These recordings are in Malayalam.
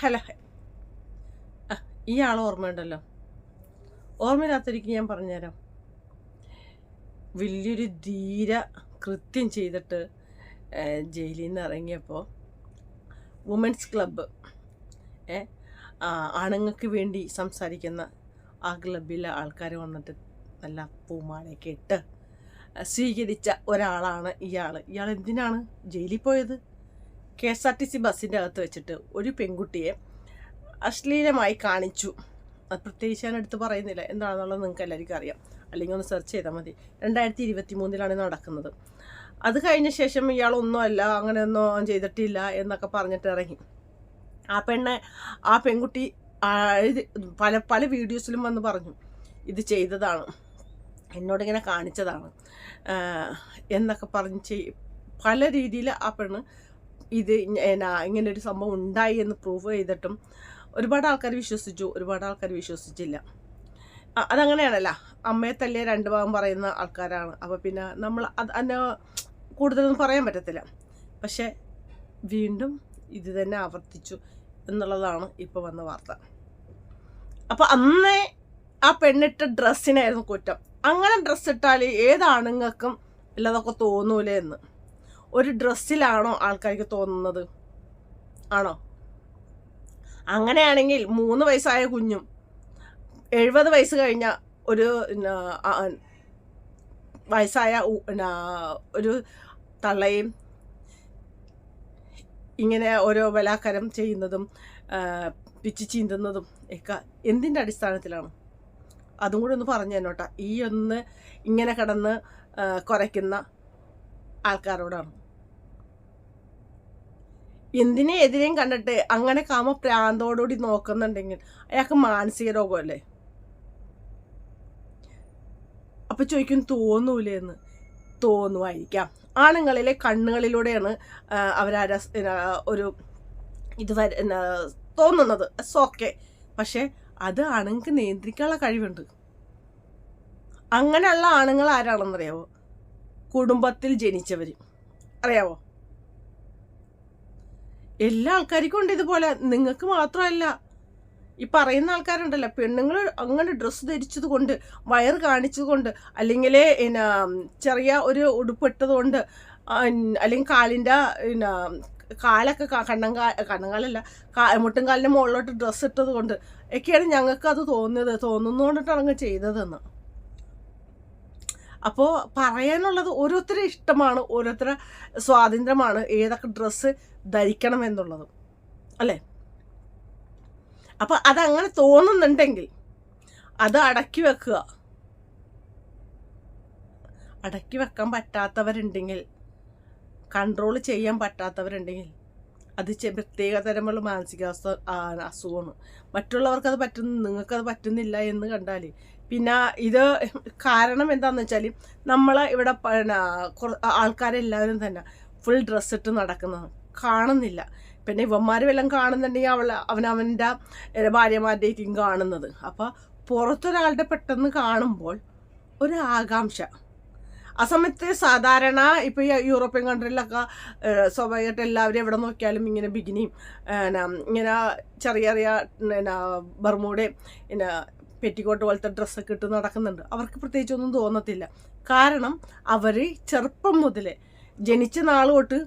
ഹല. ഈ ആൾ ഓർമ്മയുണ്ടല്ലോ. ഓർമ്മയില്ലാത്തൊരിക്കും ഞാൻ പറഞ്ഞുതരാം. വലിയൊരു ധീര കൃത്യം ചെയ്തിട്ട് ജയിലിൽ നിന്ന് ഇറങ്ങിയപ്പോൾ വുമൻസ് ക്ലബ്ബ് ആണുങ്ങൾക്ക് വേണ്ടി സംസാരിക്കുന്ന ആ ക്ലബിലെ ആൾക്കാർ വന്നിട്ട് നല്ല പൂമാലയൊക്കെ ഇട്ട് സ്വീകരിച്ച ഒരാളാണ് ഇയാൾ ഇയാൾ എന്തിനാണ് ജയിലിൽ പോയത്? K S R T C ബസ്സിന്റെ അകത്ത് വെച്ചിട്ട് ഒരു പെൺകുട്ടിയെ അശ്ലീലമായി കാണിച്ചു. അത് പ്രത്യേകിച്ച് ഞാൻ എടുത്ത് പറയുന്നില്ല. എന്താണെന്നുള്ളത് നിങ്ങൾക്ക് എല്ലാവർക്കും അറിയാം. അല്ലെങ്കിൽ ഒന്ന് സെർച്ച് ചെയ്താൽ മതി. രണ്ടായിരത്തി ഇരുപത്തി മൂന്നിലാണ് നടക്കുന്നത്. അത് കഴിഞ്ഞ ശേഷം ഇയാളൊന്നും അല്ല അങ്ങനെയൊന്നും ചെയ്തിട്ടില്ല എന്നൊക്കെ പറഞ്ഞിട്ട് ഇറങ്ങി. ആ പെണ്ണെ ആ പെൺകുട്ടി പല പല വീഡിയോസിലും വന്ന് പറഞ്ഞു ഇത് ചെയ്തതാണ്. എന്നോടിങ്ങനെ കാണിച്ചതാണ്. എന്നൊക്കെ പറഞ്ഞ് ചെയ് പല രീതിയിൽ ആ പെണ്ണ് ഇത് എന്നാ ഇങ്ങനെ ഒരു സംഭവം ഉണ്ടായി എന്ന് പ്രൂവ് ചെയ്തിട്ടും ഒരുപാട് ആൾക്കാർ വിശ്വസിച്ചു ഒരുപാട് ആൾക്കാർ വിശ്വസിച്ചില്ല. അതങ്ങനെയാണല്ല. അമ്മയെ തല്ലിയ രണ്ട് ഭാഗം പറയുന്ന ആൾക്കാരാണ്. അപ്പോൾ പിന്നെ നമ്മൾ അത് അതിനെ കൂടുതലൊന്നും പറയാൻ പറ്റത്തില്ല. പക്ഷേ വീണ്ടും ഇത് തന്നെ ആവർത്തിച്ചു എന്നുള്ളതാണ് ഇപ്പോൾ വന്ന വാർത്ത. അപ്പോൾ അന്നേ ആ പെണ്ണിട്ട ഡ്രസ്സിനായിരുന്നു കുറ്റം. അങ്ങനെ ഡ്രസ്സ് ഇട്ടാൽ ഏതാണുങ്ങൾക്കും ഇല്ലാതൊക്കെ തോന്നൂലേ എന്ന് ഒരു ഡ്രസ്സിലാണോ ആൾക്കാർക്ക് തോന്നുന്നത്? ആണോ? അങ്ങനെയാണെങ്കിൽ മൂന്ന് വയസ്സായ കുഞ്ഞും എഴുപത് വയസ്സ് കഴിഞ്ഞ ഒരു വയസ്സായ ഒരു തള്ളയും ഇങ്ങനെ ഓരോ ബലാക്കരം ചെയ്യുന്നതും പിച്ച് ചീന്തുന്നതും ഒക്കെ എന്തിന്റെ അടിസ്ഥാനത്തിലാണ്? അതും കൂടി ഒന്ന് പറഞ്ഞു തന്നോട്ടാ. ഈ ഒന്ന് ഇങ്ങനെ കടന്ന് കുറയ്ക്കുന്ന ആൾക്കാരോടാണ്. എന്തിനെ എതിരെയും കണ്ടിട്ട് അങ്ങനെ കാമ പ്രാന്തോടുകൂടി നോക്കുന്നുണ്ടെങ്കിൽ അയാൾക്ക് മാനസിക രോഗമല്ലേ? അപ്പൊ ചോദിക്കും തോന്നൂലേ എന്ന് തോന്നുമായിരിക്കാം. ആണുങ്ങളിലെ കണ്ണുകളിലൂടെയാണ് അവരാ ഒരു ഇത് തോന്നുന്നത്. ഓക്കെ പക്ഷെ അത് ആണുങ്ങൾക്ക് നിയന്ത്രിക്കാനുള്ള കഴിവുണ്ട്. അങ്ങനെയുള്ള ആണുങ്ങൾ ആരാണെന്നറിയാവോ? കുടുംബത്തിൽ ജനിച്ചവർ അറിയാവോ? എല്ലാ ആൾക്കാർക്കും ഉണ്ട് ഇതുപോലെ. നിങ്ങൾക്ക് മാത്രമല്ല. ഈ പറയുന്ന ആൾക്കാരുണ്ടല്ലോ. പെണ്ണുങ്ങൾ അങ്ങനെ ഡ്രസ്സ് ധരിച്ചത് കൊണ്ട് വയറ് കാണിച്ചത് കൊണ്ട് അല്ലെങ്കിൽ പിന്നെ ചെറിയ ഒരു ഉടുപ്പിട്ടത് കൊണ്ട് അല്ലെങ്കിൽ കാലിന്റെ പിന്നെ കാലൊക്കെ കണ്ണങ്കാ കണ്ണങ്കാലല്ല കാ മുട്ടുംകാലിന്റെ മുകളിലോട്ട് ഡ്രസ്സ് ഇട്ടത് കൊണ്ട് ഒക്കെയാണ് ഞങ്ങൾക്ക് അത് തോന്നിയത്. തോന്നുന്നതുകൊണ്ടിട്ടാണ് അങ്ങ് ചെയ്തതെന്ന്. അപ്പോൾ പറയാനുള്ളത് ഓരോരുത്തരുടെ ഇഷ്ടമാണ് ഓരോരുത്തരുടെ സ്വാതന്ത്ര്യമാണ് ഏതൊക്കെ ഡ്രസ്സ് ധരിക്കണം എന്നുള്ളത്. അല്ലേ? അപ്പോൾ അതങ്ങനെ തോന്നുന്നുണ്ടെങ്കിൽ അത് അടക്കി വെക്കുക. അടക്കി വെക്കാൻ പറ്റാത്തവരുണ്ടെങ്കിൽ കൺട്രോൾ ചെയ്യാൻ പറ്റാത്തവരുണ്ടെങ്കിൽ അത് പ്രത്യേക തരമുള്ള മാനസികാവസ്ഥ അസുഖമാണ്. മറ്റുള്ളവർക്കത് പറ്റുന്നു നിങ്ങൾക്കത് പറ്റുന്നില്ല എന്ന് കണ്ടാൽ പിന്നെ ഇത് കാരണം എന്താണെന്ന് വെച്ചാൽ നമ്മൾ ഇവിടെ ആൾക്കാരെല്ലാവരും തന്നെ ഫുൾ ഡ്രസ്സ് ഇട്ട് നടക്കുന്നത് കാണുന്നില്ല. പിന്നെ ഇവന്മാർ വല്ലതും കാണുന്നുണ്ടെങ്കിൽ അവൾ അവനവന്റെ ഭാര്യമാരുടെയും കാണുന്നത്. അപ്പോൾ പുറത്തൊരാളുടെ പെട്ടെന്ന് കാണുമ്പോൾ ഒരു ആകാംക്ഷ. ആ സമയത്ത് സാധാരണ ഇപ്പോൾ ഈ യൂറോപ്യൻ കൺട്രിയിലൊക്കെ സ്വാഭാവികമായിട്ട് എല്ലാവരും എവിടെ നോക്കിയാലും ഇങ്ങനെ ബിഗിനിയും ഇങ്ങനെ ചെറിയ ചെറിയ പിന്നെ ബർമൂടയും പിന്നെ പെറ്റിക്കോട്ട് പോലത്തെ ഡ്രസ്സൊക്കെ ഇട്ട് നടക്കുന്നുണ്ട്. അവർക്ക് പ്രത്യേകിച്ചൊന്നും തോന്നത്തില്ല. കാരണം അവർ ചെറുപ്പം മുതലേ ജനിച്ച നാൾ തൊട്ട്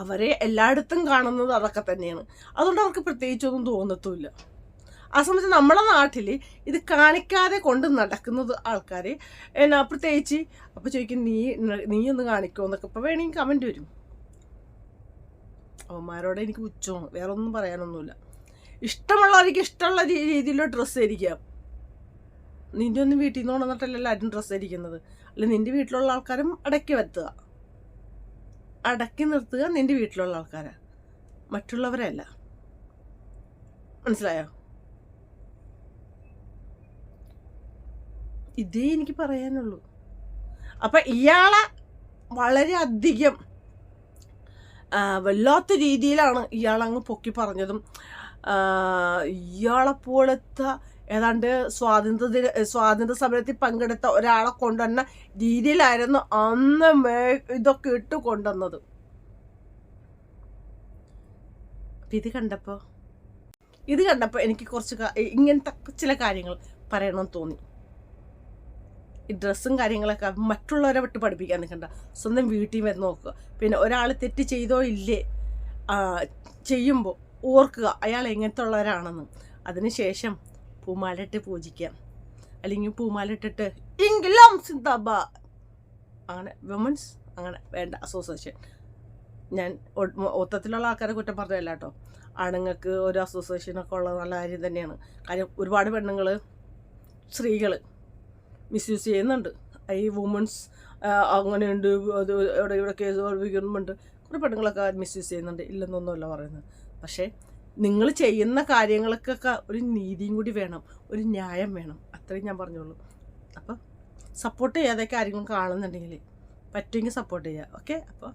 അവരെ എല്ലായിടത്തും കാണുന്നത് അതൊക്കെ തന്നെയാണ്. അതുകൊണ്ട് അവർക്ക് പ്രത്യേകിച്ചൊന്നും തോന്നത്തുമില്ല. ആ സമയത്ത് നമ്മുടെ നാട്ടിൽ ഇത് കാണിക്കാതെ കൊണ്ട് നടക്കുന്നത് ആൾക്കാർ എന്നാ പ്രത്യേകിച്ച് അപ്പോൾ ചോദിക്കും നീ നീ ഒന്ന് കാണിക്കുമോ എന്നൊക്കെ. ഇപ്പോൾ വേണമെങ്കിൽ കമന്റ് വരും. അവന്മാരോട് എനിക്ക് ഉച്ചോ വേറെ ഒന്നും പറയാനൊന്നുമില്ല. ഇഷ്ടമുള്ളവർക്ക് ഇഷ്ടമുള്ള രീതിയിലുള്ള ഡ്രസ്സ് ധരിക്കാം നിന്റെ ഒന്നും വീട്ടിൽ നിന്ന് കൊണ്ടുവന്നിട്ടല്ല എല്ലാവരും ഡ്രസ്സ് ധരിക്കുന്നത് അല്ല നിന്റെ വീട്ടിലുള്ള ആൾക്കാരും അടക്കി വരുത്തുക. അടക്കി നിർത്തുക നിന്റെ വീട്ടിലുള്ള ആൾക്കാരാണ് മറ്റുള്ളവരല്ല. മനസ്സിലായോ? ഇതേ എനിക്ക് പറയാനുള്ളൂ. അപ്പം ഇയാളെ വളരെ അധികം ആ, വല്ലാത്ത രീതിയിലാണ് ഇയാളങ്ങ് പൊക്കി പറഞ്ഞതും. ഇയാളെപ്പോലത്തെ ഇയാളെ പോലത്തെ ഏതാണ്ട് സ്വാതന്ത്ര്യ സ്വാതന്ത്ര്യ സമരത്തിൽ പങ്കെടുത്ത ഒരാളെ കൊണ്ടുവന്ന രീതിയിലായിരുന്നു അന്ന് മേ ഇതൊക്കെ ഇട്ട് കൊണ്ടുവന്നത്. ഇത് കണ്ടപ്പോൾ ഇത് കണ്ടപ്പോൾ എനിക്ക് കുറച്ച് ഇങ്ങനത്തെ ചില കാര്യങ്ങൾ പറയണമെന്ന് തോന്നി. ഈ ഡ്രസ്സും കാര്യങ്ങളൊക്കെ മറ്റുള്ളവരെ വിട്ട് പഠിപ്പിക്കാൻ നിൽക്കണ്ട. സ്വന്തം വീട്ടിൽ വന്ന് നോക്കുക. പിന്നെ ഒരാൾ തെറ്റ് ചെയ്തോ ഇല്ലേ ചെയ്യുമ്പോൾ ഓർക്കുക അയാൾ എങ്ങനത്തെ ഉള്ളവരാണെന്ന് അതിനുശേഷം പൂമാലിട്ട് പൂജിക്കാം അല്ലെങ്കിൽ പൂമാലിട്ടിട്ട് ഇംഗ്ലം സിന്താബ അങ്ങനെ വിമൻസ് അങ്ങനെ വേണ്ട അസോസിയേഷൻ ഞാൻ മൊത്തത്തിലുള്ള ആൾക്കാരെ കുറ്റം പറഞ്ഞതല്ല കേട്ടോ. ആണുങ്ങൾക്ക് ഒരു അസോസിയേഷനൊക്കെ ഉള്ളത് നല്ല കാര്യം തന്നെയാണ്. കാര്യം ഒരുപാട് പെണ്ണുങ്ങൾ സ്ത്രീകൾ മിസ്യൂസ് ചെയ്യുന്നുണ്ട്. ഈ വുമൺസ് അങ്ങനെയുണ്ട് അത് ഇവിടെ ഇവിടെ കേസ് പഠിപ്പിക്കുന്നുണ്ട് കുറേ പെണ്ണുങ്ങളൊക്കെ മിസ്യൂസ് ചെയ്യുന്നുണ്ട്. ഇല്ലെന്നൊന്നുമല്ല പറയുന്നത്. പക്ഷേ നിങ്ങൾ ചെയ്യുന്ന കാര്യങ്ങൾക്കൊക്കെ ഒരു നീതിയും കൂടി വേണം. ഒരു ന്യായം വേണം. അത്രയും ഞാൻ പറഞ്ഞോളൂ അപ്പം സപ്പോർട്ട് ചെയ്യാതെ കാര്യങ്ങൾ കാണുന്നുണ്ടെങ്കിൽ പറ്റുമെങ്കിൽ സപ്പോർട്ട് ചെയ്യുക. ഓക്കെ അപ്പോൾ